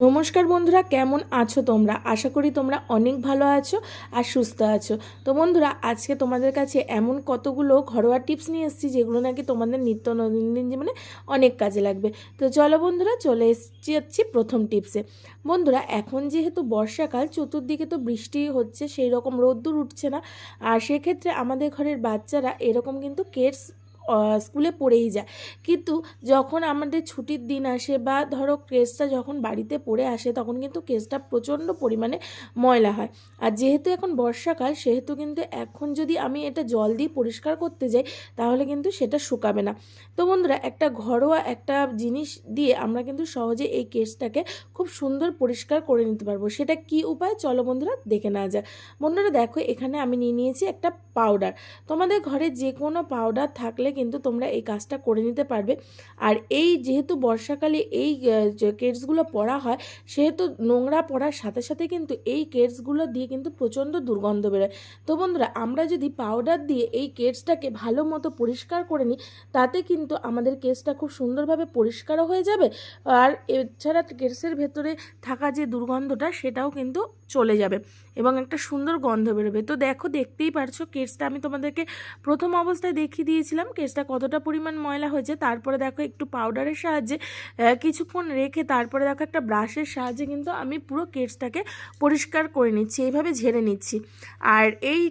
নমস্কার বন্ধুরা, কেমন আছো তোমরা? আশা করি তোমরা অনেক ভালো আছো আর সুস্থ আছো। তো বন্ধুরা, আজকে তোমাদের কাছে এমন কতগুলো ঘরোয়া টিপস নিয়ে এসেছি, যেগুলো নাকি তোমাদের নিত্য দৈনন্দিন জীবনে অনেক কাজে লাগবে। তো চলো বন্ধুরা, চলে এসেছি যাচ্ছি প্রথম টিপসে। বন্ধুরা, এখন যেহেতু বর্ষাকাল, চতুর্দিকে তো বৃষ্টি হচ্ছে সেই রকম রোদ্দুর উঠছে না। আর সেক্ষেত্রে আমাদের ঘরের বাচ্চারা এরকম কিন্তু কেটস স্কুলে পড়েই যায়। কিন্তু যখন আমাদের ছুটির দিন আসে বা ধরো কেসটা যখন বাড়িতে পড়ে আসে, তখন কিন্তু কেসটা প্রচণ্ড পরিমাণে ময়লা হয়। আর যেহেতু এখন বর্ষাকাল, সেহেতু কিন্তু এখন যদি আমি এটা জল দিয়ে পরিষ্কার করতে যাই, তাহলে কিন্তু সেটা শুকাবে না। তো বন্ধুরা, একটা ঘরোয়া একটা জিনিস দিয়ে আমরা কিন্তু সহজে এই কেসটাকে খুব সুন্দর পরিষ্কার করে নিতে পারব। সেটা কি উপায়? চলো বন্ধুরা, দেখে নেওয়া যাক। বন্ধুরা, দেখো, এখানে আমি নিয়ে নিয়েছি একটা পাউডার। তোমাদের ঘরে যে কোনো পাউডার থাকলে কিন্তু তোমরা এই কাজটা করে নিতে পারবে। আর এই যেহেতু বর্ষাকালে এই কেটসগুলো পরা হয়, সেহেতু নোংরা পড়ার সাথে সাথে কিন্তু এই কেটসগুলো দিয়ে কিন্তু প্রচণ্ড দুর্গন্ধ বেরোয়। তো বন্ধুরা, আমরা যদি পাউডার দিয়ে এই কেটসটাকে ভালো মতো পরিষ্কার করে নিই, তাতে কিন্তু আমাদের কেসটা খুব সুন্দরভাবে পরিষ্কারও হয়ে যাবে। আর এছাড়া কেসের ভেতরে থাকা যে দুর্গন্ধটা, সেটাও কিন্তু চলে যাবে এবং একটা সুন্দর গন্ধ বেরোবে। তো দেখো, দেখতেই পারছ কেসটা আমি তোমাদেরকে প্রথম অবস্থায় দেখিয়ে দিয়েছিলাম। কেসটা কতটা পরিমাণ ময়লা হয়েছে, তারপরে দেখো একটু পাউডারের সাহায্যে কিছুক্ষণ রেখে তারপরে দেখো একটা ব্রাশের সাহায্যে কিন্তু আমি পুরো কেসটাকে পরিষ্কার করে নিচ্ছি, এইভাবে ঝেড়ে নিচ্ছি। আর এই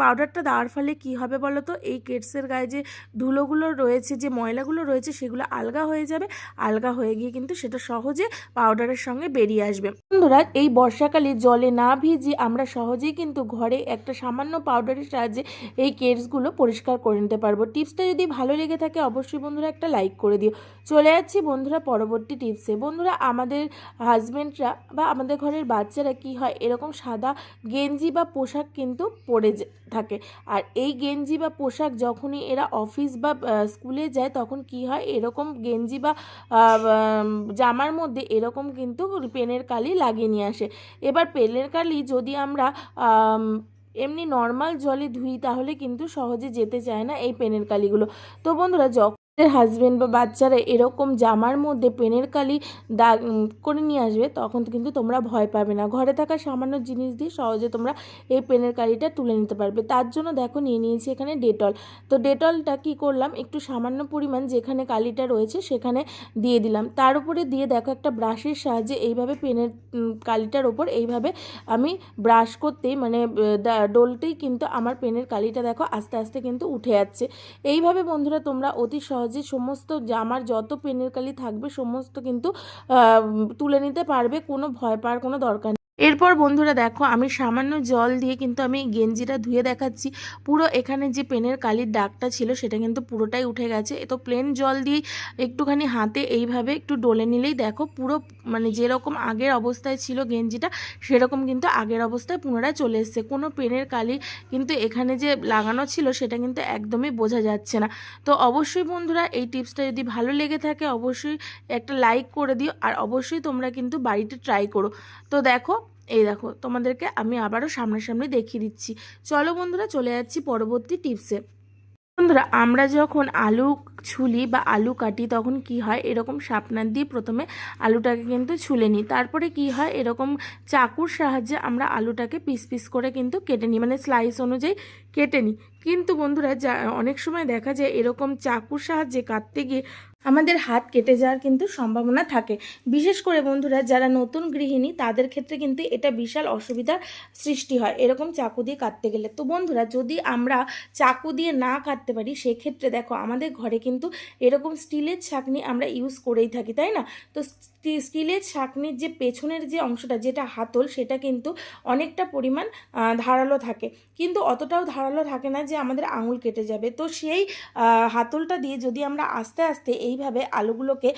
পাউডারটা দেওয়ার ফলে কি হবে বলো তো এই কেটসের গায়ে যে ধুলোগুলো রয়েছে, যে ময়লাগুলো রয়েছে, সেগুলো আলগা হয়ে যাবে, আলগা হয়ে গিয়ে কিন্তু সেটা সহজে পাউডারের সঙ্গে বেরিয়ে আসবে। বন্ধুরা, এই বর্ষাকালে জলে না ভিজিয়ে আমরা সহজেই কিন্তু ঘরে একটা সামান্য পাউডারের সাহায্যে এই কেটসগুলো পরিষ্কার করে নিতে পারব। টিপসটা যদি ভালো লেগে থাকে অবশ্যই বন্ধুরা একটা লাইক করে দিও। চলে যাচ্ছি বন্ধুরা পরবর্তী টিপসে বন্ধুরা আমাদের হাজবেন্ডরা বা আমাদের ঘরের বাচ্চারা কি হয়? এরকম সাদা গেঞ্জি বা পোশাক কিন্তু পরে থাকে। আর এই গেঞ্জি বা পোশাক যখনই এরা অফিস বা স্কুলে যায় তখন কি হয়? এরকম গেঞ্জি বা জামার মধ্যে এরকম কিন্তু পেনের কালি লাগিয়ে নিয়ে আসে। এবার পেনের কালি যদি আমরা আম, এমনি নর্মাল জলে ধুই তাহলে কিন্তু সহজে যেতে চায় না এই পেনের কালিগুলো। তো বন্ধুরা, যখন হাজবেন্ড বা বাচ্চারা এরকম জামার মধ্যে পেনের কালি দাগ করে নিয়ে আসবে, তখন কিন্তু তোমরা ভয় পাবে না। ঘরে থাকা সামান্য জিনিস দিয়ে সহজে তোমরা এই পেনের কালিটা তুলে নিতে পারবে। তার জন্য দেখো নিয়ে নিয়েছি এখানে ডেটল। তো ডেটলটা কি করলাম? একটু সামান্য পরিমাণ যেখানে কালিটা রয়েছে সেখানে দিয়ে দিলাম। তার উপরে দিয়ে দেখো একটা ব্রাশের সাহায্যে এইভাবে পেনের কালিটার ওপর এইভাবে আমি ব্রাশ করতেই মানে ডলতেই কিন্তু আমার পেনের কালিটা দেখো আস্তে আস্তে কিন্তু উঠে যাচ্ছে এইভাবে বন্ধুরা তোমরা অতি সহজে সমস্ত আমার যত পেনের কালি থাকবে, সমস্ত কিন্তু তুলে নিতে পারবে, কোনো ভয় পাওয়ার কোনো দরকার এরপর বন্ধুরা দেখো, আমি সামান্য জল দিয়ে কিন্তু আমি গেঞ্জিটা ধুয়ে দেখাচ্ছি। পুরো এখানে যে পেনের কালির দাগটা ছিল, সেটা কিন্তু পুরোটাই উঠে গেছে। তো প্লেন জল দিয়েই একটুখানি হাতে এইভাবে একটু ডলে নিলেই দেখো, পুরো মানে যেরকম আগের অবস্থায় ছিল গেঞ্জিটা, সেরকম কিন্তু আগের অবস্থায় পুনরায় চলে এসেছে। কোনো পেনের কালি কিন্তু এখানে যে লাগানো ছিল, সেটা কিন্তু একদমই বোঝা যাচ্ছে না। তো অবশ্যই বন্ধুরা, এই টিপসটা যদি ভালো লেগে থাকে, অবশ্যই একটা লাইক করে দিও, আর অবশ্যই তোমরা কিন্তু বাড়িতে ট্রাই করো। তো দেখো এই দেখো, তোমাদেরকে আমি আবারও সামনাসামনি দেখিয়ে দিচ্ছি। চলো বন্ধুরা, চলে যাচ্ছি পরবর্তী টিপসে। বন্ধুরা, আমরা যখন আলু ছুলি বা আলু কাটি, তখন কি হয়? এরকম শাপনার দিয়ে প্রথমে আলুটাকে কিন্তু ছুলে নিই। তারপরে কি হয়? এরকম চাকুর সাহায্যে আমরা আলুটাকে পিস পিস করে কিন্তু কেটে নিই মানে স্লাইস অনুযায়ী কেটে নিই। কিন্তু বন্ধুরা, যা, অনেক সময় দেখা যায় এরকম চাকুর সাহায্যে কাটতে গিয়ে আমাদের হাত কেটে যাওয়ার কিন্তু সম্ভাবনা থাকে। বিশেষ করে বন্ধুরা, যারা নতুন গৃহিণী, তাদের ক্ষেত্রে কিন্তু এটা বিশাল অসুবিধার সৃষ্টি হয়, এরকম চাকু দিয়ে কাটতে গেলে। তো বন্ধুরা, যদি আমরা চাকু দিয়ে না কাটতে পারি, সেক্ষেত্রে দেখো, আমাদের ঘরে কিন্তু এরকম স্টিলের ছাঁকনি আমরা ইউজ করেই থাকি, তাই না? তো স্টিলের ছাঁকনির যে পেছনের যে অংশটা, যেটা হাতল, সেটা কিন্তু অনেকটা পরিমাণ ধারালো থাকে। কিন্তু অতটাও ধারালো থাকে না যে আমাদের আঙুল কেটে যাবে। তো সেই হাতলটা দিয়ে যদি আমরা আস্তে আস্তে এইভাবে আলুগুলোকে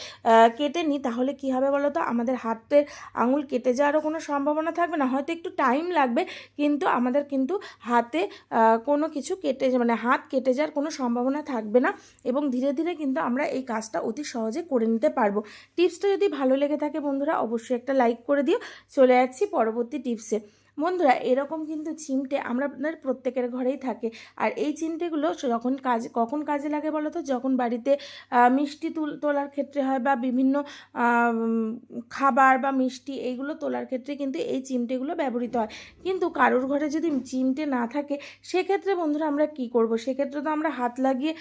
কেটে নিই, তাহলে কি হবে বলো তো আমাদের হাতের আঙুল কেটে যাওয়ারও কোনো সম্ভাবনা থাকবে না। হয়তো একটু টাইম লাগবে, কিন্তু আমাদের কিন্তু হাতে কোনো কিছু কেটে মানে হাত কেটে যাওয়ার কোনো সম্ভাবনা থাকবে না এবং ধীরে ধীরে কিন্তু আমরা এই কাজটা অতি সহজে করে নিতে পারব। টিপসটা যদি ভালো লেগে থাকে বন্ধুরা, অবশ্যই একটা লাইক করে দিও। চলে যাচ্ছি পরবর্তী টিপসে। বন্ধুরা, এরকম কিন্তু চিমটে আমরা আপনার প্রত্যেকের ঘরেই থাকে। আর এই চিমটেগুলো যখন কাজ, কখন কাজে লাগে বলো তো যখন বাড়িতে মিষ্টি তুল, তোলার ক্ষেত্রে হয় বা বিভিন্ন খাবার বা মিষ্টি এইগুলো তোলার ক্ষেত্রে কিন্তু এই চিমটেগুলো ব্যবহৃত হয়। কিন্তু কারোর ঘরে যদি চিমটে না থাকে, সেক্ষেত্রে বন্ধুরা আমরা কি করব? সেক্ষেত্রে তো আমরা হাত লাগিয়ে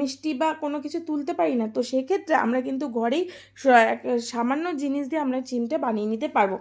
মিষ্টি বা কোনো কিছু তুলতে পারি না। তো সেক্ষেত্রে আমরা কিন্তু ঘরেই সামান্য জিনিস দিয়ে আমরা চিমটে বানিয়ে নিতে পারব।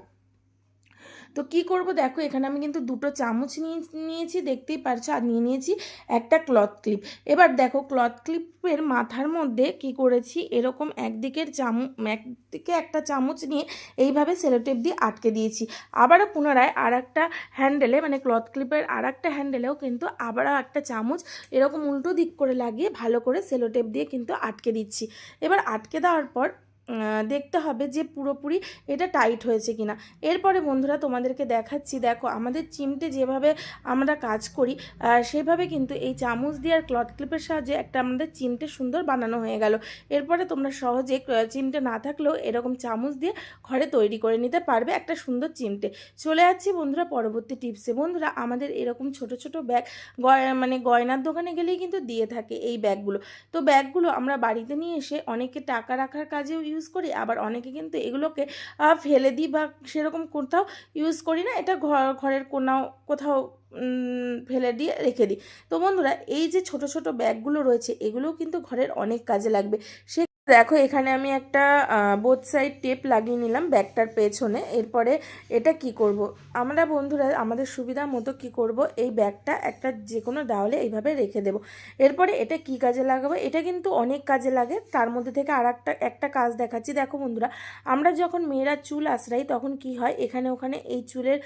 তো কি করব? দেখো, এখানে আমি কিন্তু দুটো চামচ নিয়ে, নিয়েছি, দেখতেই পারছ? আর নিয়ে নিয়েছি একটা ক্লথ ক্লিপ এবার দেখো ক্লথ ক্লিপের মাথার মধ্যে কি করেছি? এরকম একদিকের চামচ একদিকে একটা চামচ নিয়ে এইভাবে সেলোটেপ দিয়ে আটকে দিয়েছি। আবারও পুনরায় আর একটা হ্যান্ডেলে মানে ক্লথ ক্লিপের আর একটা হ্যান্ডেলেও কিন্তু আবারও একটা চামচ এরকম উল্টো দিক করে লাগিয়ে ভালো করে সেলোটেপ দিয়ে কিন্তু আটকে দিচ্ছি। এবার আটকে দেওয়ার পর দেখতে হবে যে পুরোপুরি এটা টাইট হয়েছে কিনা। এরপরে বন্ধুরা তোমাদেরকে দেখাচ্ছি, দেখো আমাদের চিমটে যেভাবে আমরা কাজ করি সেভাবে কিন্তু এই চামচ দিয়ে আর ক্লথ ক্লিপের সাহায্যে একটা আমাদের চিমটে সুন্দর বানানো হয়ে গেল। এরপরে তোমরা সহজে চিমটে না থাকলেও এরকম চামচ দিয়ে ঘরে তৈরি করে নিতে পারবে একটা সুন্দর চিমটে। চলে যাচ্ছি বন্ধুরা পরবর্তী টিপসে। বন্ধুরা আমাদের এরকম ছোট ছোট ব্যাগ মানে গয়নার দোকানে গেলেই কিন্তু দিয়ে থাকে এই ব্যাগগুলো। তো ব্যাগগুলো আমরা বাড়িতে নিয়ে এসে অনেকে টাকা রাখার কাজেও ইউজ করি, আবার অনেকে কিন্তু এগুলোকে ফেলে দিই বা সেরকম কোথাও ইউজ করি না, এটা ঘর ঘরের কোনাও, কোথাও ফেলে দিয়ে রেখে দিই। তো বন্ধুরা, এই যে ছোট ছোট ব্যাগগুলো রয়েছে, এগুলোও কিন্তু ঘরের অনেক কাজে লাগবে। সে দেখো, এখানে আমি একটা বোথ সাইড টেপ লাগিয়ে নিলাম ব্যাগটার পেছনে। এরপরে এটা কি করব? আমরা বন্ধুরা, আমাদের সুবিধা মতো কি করব? এই ব্যাগটা একটা যে কোনো ডাওয়ালে এইভাবে রেখে দেব। এরপরে এটা কি কাজে লাগাবো? এটা কিন্তু অনেক কাজে লাগে। তার মধ্যে থেকে আর একটা কাজ দেখাচ্ছি। দেখো বন্ধুরা, আমরা যখন মেয়েরা চুল আশ্রাই তখন কি হয়? এখানে, ওখানে এই চুলের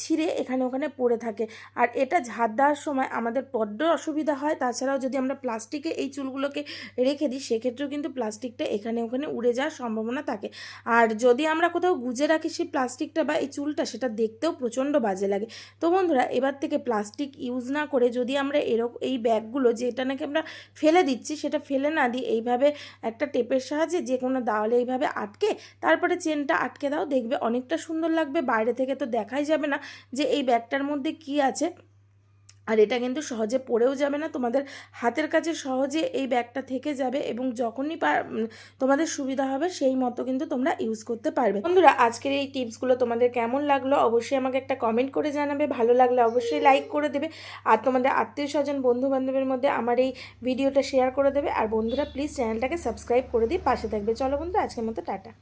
ছিঁড়ে এখানে, ওখানে পড়ে থাকে। আর এটা ঝাড় দেওয়ার সময় আমাদের বড্ড অসুবিধা হয়। তাছাড়াও যদি আমরা প্লাস্টিকে এই চুলগুলোকে রেখে দিই, সেক্ষেত্রেও কিন্তু প্লাস্টিকটা এখানে ওখানে উড়ে যাওয়ার সম্ভাবনা থাকে। আর যদি আমরা কোথাও গুজে রাখি সেই প্লাস্টিকটা বা এই চুলটা, সেটা দেখতেও প্রচণ্ড বাজে লাগে। তো বন্ধুরা, এবার থেকে প্লাস্টিক ইউজ না করে যদি আমরা এরকম এই ব্যাগগুলো যেটা নাকি আমরা ফেলে দিচ্ছি, সেটা ফেলে না দিই এইভাবে একটা টেপের সাহায্যে যে কোনো দাওয়ালে এইভাবে আটকে, তারপরে চেনটা আটকে দাও, দেখবে অনেকটা সুন্দর লাগবে। বাইরে থেকে তো দেখাই যাবে না যে এই ব্যাগটার মধ্যে কি আছে। আর এটা কিন্তু সহজে পড়েও যাবে না। তোমাদের হাতের কাছে সহজে এই ব্যাগটা থেকে যাবে এবং যখনই তোমাদের সুবিধা হবে সেই মতো কিন্তু তোমরা ইউজ করতে পারবে। বন্ধুরা, আজকের এই টিপসগুলো তোমাদের কেমন লাগল অবশ্যই আমাকে একটা কমেন্ট করে জানাবে। ভালো লাগলে অবশ্যই লাইক করে দেবে। আর তোমাদের আত্মীয় স্বজন বন্ধু বান্ধবের মধ্যে আমার এই ভিডিওটা শেয়ার করে দেবে। আর বন্ধুরা প্লিজ চ্যানেলটাকে সাবস্ক্রাইব করে দিয়ে পাশে থাকবে। চলো বন্ধুরা, আজকের মতো টাটা।